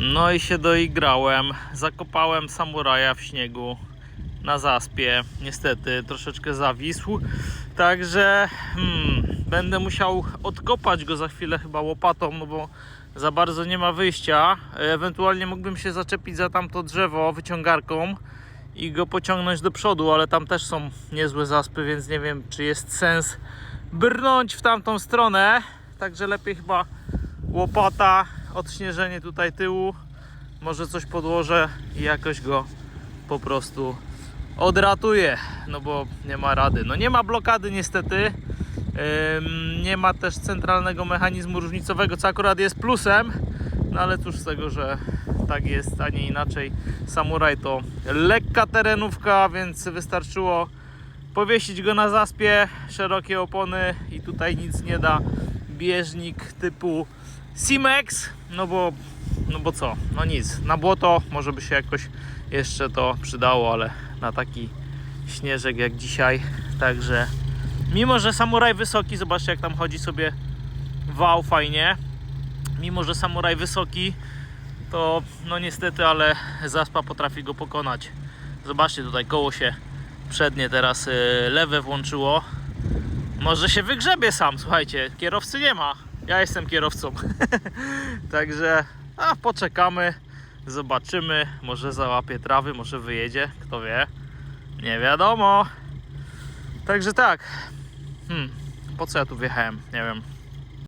No i się doigrałem. Zakopałem samuraja w śniegu na zaspie. Niestety troszeczkę zawisł. Także hmm, będę musiał odkopać go za chwilę chyba łopatą, no bo za bardzo nie ma wyjścia. Ewentualnie mógłbym się zaczepić za tamto drzewo wyciągarką i go pociągnąć do przodu, ale tam też są niezłe zaspy, więc nie wiem, czy jest sens brnąć w tamtą stronę. Także lepiej chyba łopata, odśnieżenie tutaj tyłu. Może coś podłożę i jakoś go po prostu odratuję, no bo nie ma rady. No nie ma blokady niestety. Nie ma też centralnego mechanizmu różnicowego, co akurat jest plusem. No ale cóż z tego, że tak jest, a nie inaczej. Samuraj to lekka terenówka, więc wystarczyło powiesić go na zaspie, szerokie opony i tutaj nic nie da. Bieżnik typu Simex, no bo, no bo co, no nic. Na błoto może by się jakoś jeszcze to przydało, ale na taki śnieżek jak dzisiaj, także mimo, że samuraj wysoki, zobaczcie jak tam chodzi sobie wał fajnie, mimo, że samuraj wysoki, to no niestety, ale zaspa potrafi go pokonać. Zobaczcie tutaj koło się przednie teraz y, lewe włączyło. Może się wygrzebie sam, słuchajcie, kierowcy nie ma. Ja jestem kierowcą. Także a, poczekamy, zobaczymy. Może załapie trawy, może wyjedzie, kto wie. Nie wiadomo. Także tak. Hmm, po co ja tu wjechałem? Nie wiem.